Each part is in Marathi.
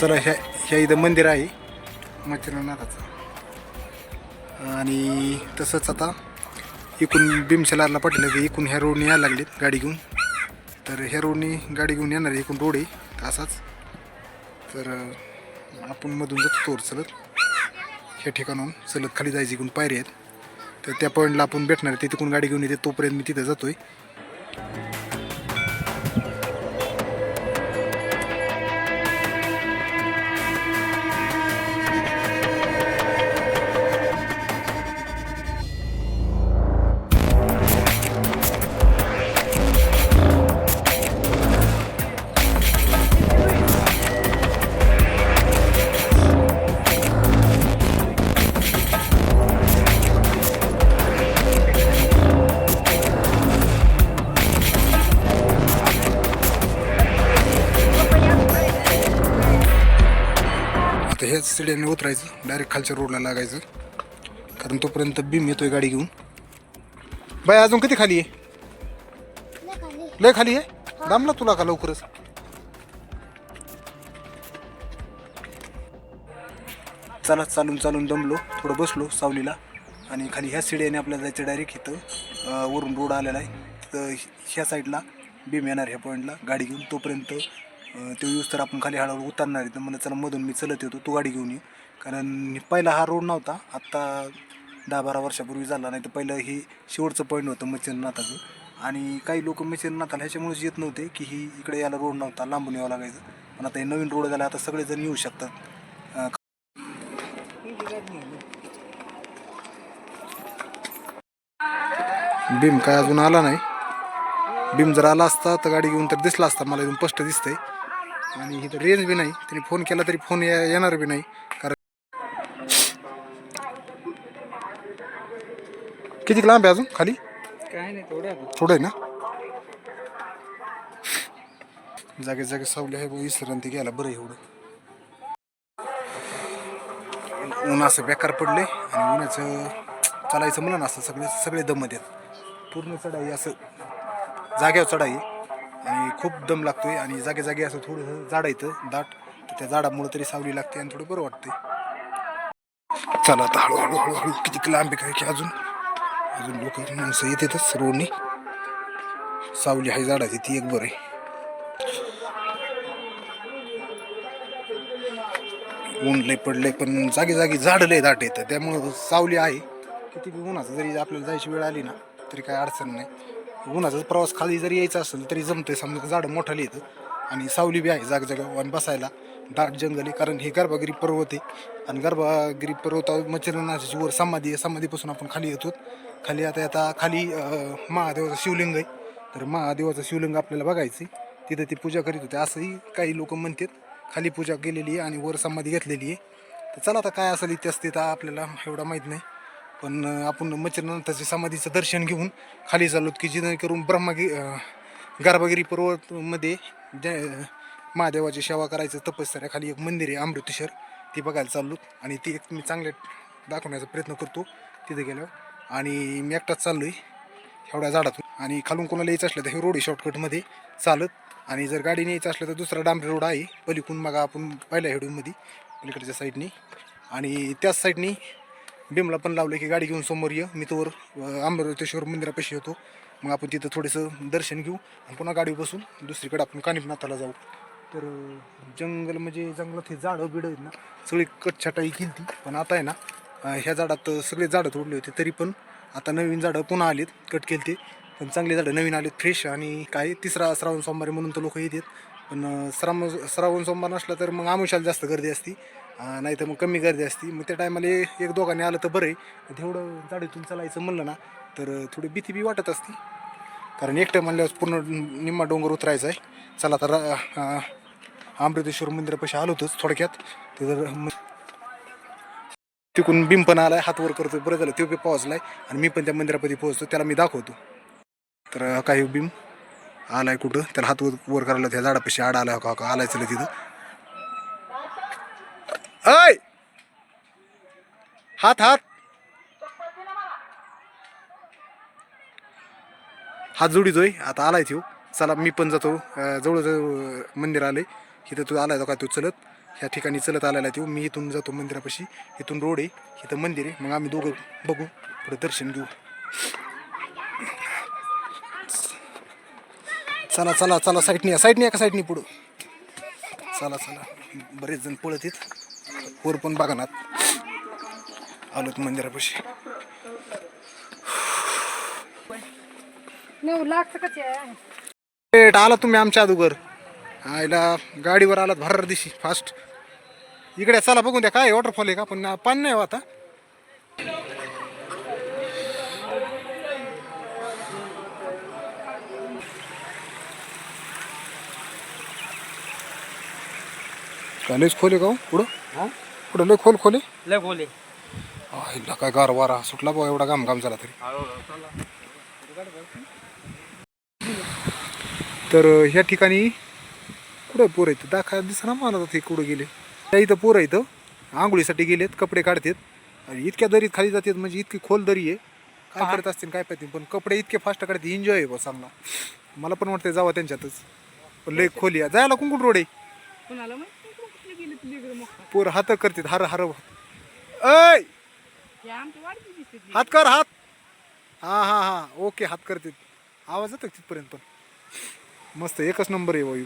चला ह्या ह्या इथं मंदिर आहे मच्छिंद्रनाथाचं. आणि तसंच आता इकून भीमशेलारला पाठवलं की इकून ह्या रोडने यायला लागलेत गाडी घेऊन. तर ह्या रोडने गाडी घेऊन येणार आहे इकून रोड आहे असाच. तर आपण मधून जातो तोर चलत. ह्या ठिकाणाहून चलत खाली जायची इकून पायरी आहेत. तर त्या पॉईंटला आपण भेटणार आहे ते गाडी घेऊन येते तोपर्यंत मी तिथं जातोय. सिड्याने उतरायचं. डायरेक्ट खालच्या रोडला लागायचं. कारण तोपर्यंत बीम येतोय गाडी घेऊन. बाय अजून किती खाली आहे? लय खाली आहे? दामला तुला का लवकरच. चला चालून चालून दमलो. थोडं बसलो सावलीला. आणि खाली ह्या सिड्याने आपल्याला जायचं डायरेक्ट इथं. वरून रोड आलेला आहे. तर ह्या साईडला बीम येणार ह्या पॉईंटला गाडी घेऊन तोपर्यंत तो यूज तर आपण खाली हळूहळू उतरणार आहे. तर मला चला मधून मी चलत येतो तू गाडी घेऊन ये. कारण पहिला हा रोड नव्हता. आत्ता दहा बारा वर्षापूर्वी झाला नाही तर पहिलं हे शेवटचं पॉईंट होतं मच्छिंद्रनाथाचं. आणि काही लोक मच्छिंद्रनाथाला ह्याच्यामुळेच येत नव्हते की ही इकडे यायला रोड नव्हता लांबून यावं लागायचं. पण आता हे नवीन रोड झाला आता सगळेजण येऊ शकतात. भीम काय अजून आला नाही. भीम जर आला असता तर गाडी घेऊन तर दिसला असता. मला एकदम स्पष्ट दिसतंय. आणि इथं रेंज बी नाही. त्याने फोन केला तरी फोन येणार बी नाही. कारण किती लांब आहे अजून? खाली? काय नाही थोडं थोडं आहे ना? जागे जागे सावली आहे भाऊ विसरांती घ्यायला बरं एवढं. ऊन असं बेकार पडले आणि उन्हाचं चालायचं म्हणलं ना असं सगळे सगळे दम आहेत. पूर्ण चढाई असं जाग्यावर चढाई आणि खूप दम लागतोय आणि जागे जागे असं थोडंसं झाड येतं दाट. तर त्या झाडामुळं तरी सावली लागते आणि थोडं बरं वाटतंय. चला आता हळूहळू हळूहळू किती लांब आहे काय की अजून? अजून लोक माणसं येतातच रोडनी सावली आहे झाडाची ती एक बरं आहे. ऊन लय पडलंय पण जागी जागी झाड लय दाट येतं त्यामुळं सावली आहे. किती बी उन्हाचं जरी आपल्याला जायची वेळ आली ना तरी काय अडचण नाही. उन्हाचाच प्रवास खाली जरी यायचा असेल तरी जमतंय. समजा झाडं मोठाली येतं आणि सावली बी आहे जागजागा आणि बसायला. दाट जंगल आहे कारण हे गर्भागिरी पर्वत आहे. आणि गर्भागिरी पर्वतावर मच्छरनाथाची वर समाधी आहे. समाधीपासून आपण खाली येतो खाली आता आता खाली महादेवाचं शिवलिंग आहे. तर महादेवाचं शिवलिंग आपल्याला बघायचं आहे. तिथं ती पूजा करीत होते. असंही काही लोक म्हणतात. खाली पूजा केलेली आहे आणि वर समाधी घेतलेली आहे. तर चला आता काय असेल इतिहास असते तर आपल्याला एवढा माहीत नाही. पण आपण मच्छरनाथाच्या समाधीचं दर्शन घेऊन खाली चाललो की जेणेकरून ब्रह्मगि अं, गर्भगिरी पर्वतमध्ये ज्या महादेवाची सेवा करायचं तपस्याखाली एक मंदिर आहे अमृतेश्वर ती बघायला चाललो आणि ती एक मी चांगले दाखवण्याचा प्रयत्न करतो तिथे गेल्यावर. आणि मी एकटाच चाललो आहे एवढ्या झाडातून. आणि खालून कोणाला यायचं असलं तर हे रोड आहे शॉर्टकटमध्ये चालत. आणि जर गाडीने यायचं असलं तर दुसरा डांबरी रोड आहे. पलीकून मग आपण पहिल्या हेडूनमध्ये पलीकडच्या साईडनी आणि त्याच साईडनी बिमला पण लावलं की गाडी घेऊन समोर ये. मी तोवर अमरावतेश्वर मंदिरापाशी येतो. मग आपण तिथं थोडंसं दर्शन घेऊ आणि पुन्हा गाडी बसून दुसरीकडे आपण कानिपनाथाला जाऊ. तर जंगल म्हणजे जंगलात हे झाडं बिडं आहेत ना सगळी कटछटाई केली ती पण आता आहे ना ह्या झाडात सगळे झाडं तोडले होते. तरी पण आता नवीन झाडं पुन्हा आलेत कट केले ते पण चांगले झाडं नवीन आलेत फ्रेश आणि काय तिसरा श्रावण सोमवारी म्हणून तर लोक येतात. पण श्रावण श्रावण सोमवार नसला तर मग आमुषाला जास्त गर्दी असती. नाही तर मग कमी गर्दी असती. मग त्या टायमाला एक दोघांनी आलं तर बरं आहे तेवढं जाडीतून चालायचं म्हणलं ना तर थोडी भीती बी वाटत असती. कारण एकटं म्हणल्यावर पूर्ण निम्मा डोंगर उतरायचा आहे. चला तर अमृतेश्वर मंदिरापाशी आलो होतोच थोडक्यात. ते जर तिकून बिम पण आलाय हात वर करतो बरं झालं तो बी पोहोचलाय. आणि मी पण त्या मंदिरामध्ये पोहोचतो त्याला मी दाखवतो. तर काही हो बिम आलाय कुठं. त्याला हात वर करायला त्या झाडापाशी आड आला का का आलाय चला तिथं. ऐ! हात हात. हात जोडीतोय. आता आलाय तो चला मी पण जातो. जवळजवळ जवळ मंदिर आले इथं तू आलाय का तू चलत. ह्या ठिकाणी चलत आलेला आहे तो मी इथून जातो मंदिरापाशी. इथून रोड आहे. इथं मंदिर आहे. मग आम्ही दोघं बघू. पुढे दर्शन घेऊ. चला चला चला साईडनी या साईडनी या का साईडनी पुढं? चला चला. बरेच जण पळत आहेत. वर पण बघा ना. आलोत मंदिरापाशी. लेट आला तुम्ही आमच्या अगोदर. आईला गाडीवर आलात भर दिशी फास्ट इकडे चला बघून द्या. काय वॉटरफॉल आहे का? पण पाणी नाही हो आता. काय लयच खोले का हो? पुढं? पुढं लय खोल खोले लय बोले आईला काय गार वारा सुटला बघा एवढा घाम घाम झाला तरी. तर ह्या ठिकाणी कुठं पोरं आहेत? दाखा दिसना मला ते कुठं गेले. त्या इथं पोरं इथं आंघोळीसाठी गेलेत कपडे काढतात. आणि इतक्या दरीत खाली जातात म्हणजे इतकी खोल दरी आहे. काय करत असतील काय पाहिजे पण कपडे इतके फास्ट काढते एन्जॉय आहे बा चांगला. मला पण वाटतं जावं त्यांच्यातच. पण लय खोली आहे. जायला कुंकुण रोड आहे. कुणाला मग पोर हात करतात हर हर. ऐ. हात कर हात. हा हा हा. ओके हात करते आवाज येतो तिथपर्यंत पण? मस्त एकच नंबर आहे वायू.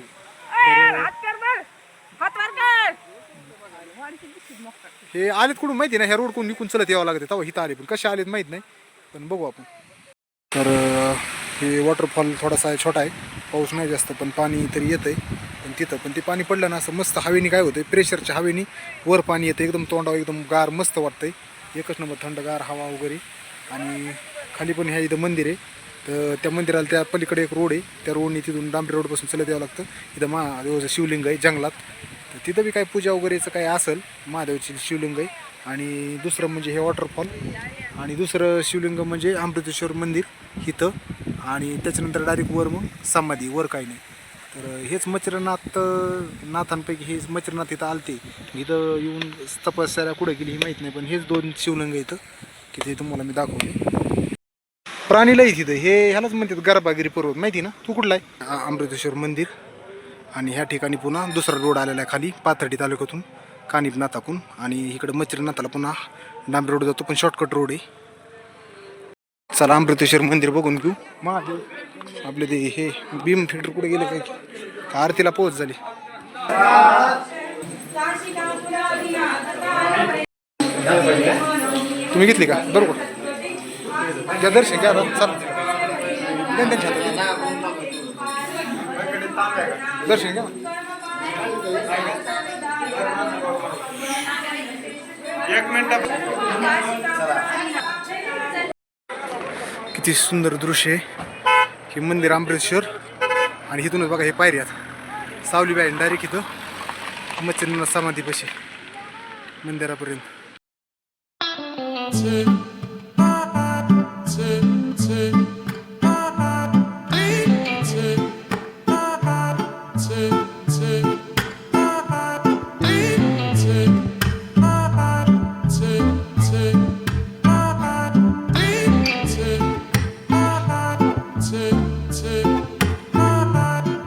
हे आलेत कुठून माहिती ना ह्या रोड कोण निघून चलत यावं लागते. तेव्हा इथं आले पण. कसे आलेत माहीत नाही पण बघू आपण. तर हे वॉटरफॉल थोडासा छोटा आहे. पाऊस नाही जास्त पण पाणी तरी येतं आहे पण तिथं पण ते पाणी पडलं ना असं मस्त हवेनी काय होतं प्रेशरच्या हवेनी वर पाणी येतं एकदम तोंडावर एकदम गार मस्त वाटतंय. एकच नंबर थंडगार हवा वगैरे. आणि खाली पण ह्या इथं मंदिर आहे. तर त्या मंदिराला त्या पलीकडे एक रोड आहे. त्या रोडने तिथून डांबरी रोडपासून चलत यावं लागतं. इथं महादेवाचं शिवलिंग आहे जंगलात. तर तिथं बी काही पूजा वगैरेचं काही असेल महादेवाची शिवलिंग आहे. आणि दुसरं म्हणजे हे वॉटरफॉल आणि दुसरं शिवलिंग म्हणजे अमृतेश्वर मंदिर इथं. आणि त्याच्यानंतर डायरेक्ट वर मग समाधी वर काही नाही. तर हेच मच्छरनाथ नाथांपैकी हेच मच्छरनाथ इथं आलते. इथं येऊन तपस्या कुठे गेली हे माहीत नाही पण हेच दोन शिवलिंग इथं की ते तुम्हाला मी दाखवले प्राणी लई तिथं हे ह्यालाच म्हणतात गरबागिरी पर्वत माहिती ना? तू कुठला आहे? अमृतेश्वर मंदिर. आणि ह्या ठिकाणी पुन्हा दुसरा रोड आलेला आहे खाली पाथर्डी तालुक्यातून कानिप नाथाकून आणि इकडं मच्छरनाथाला पुन्हा डांबरी रोड जातो पण शॉर्टकट रोड आहे. चला अमृतेश्वर मंदिर बघून घेऊ. महादेव. आपले ते हे भीम थिएटर कुठे गेले काय आरतीला पोहोच झाली तुम्ही घेतली का बरोबर घ्या दर्शन घ्या. चला. दर्शन घ्या ना. किती सुंदर दृश्य आहे हे मंदिर अमृतसर आणि इथूनच बघा हे पायऱ्यात सावली बाई डायरेक्ट इथं मच्छर समाधीपाशी मंदिरापर्यंत.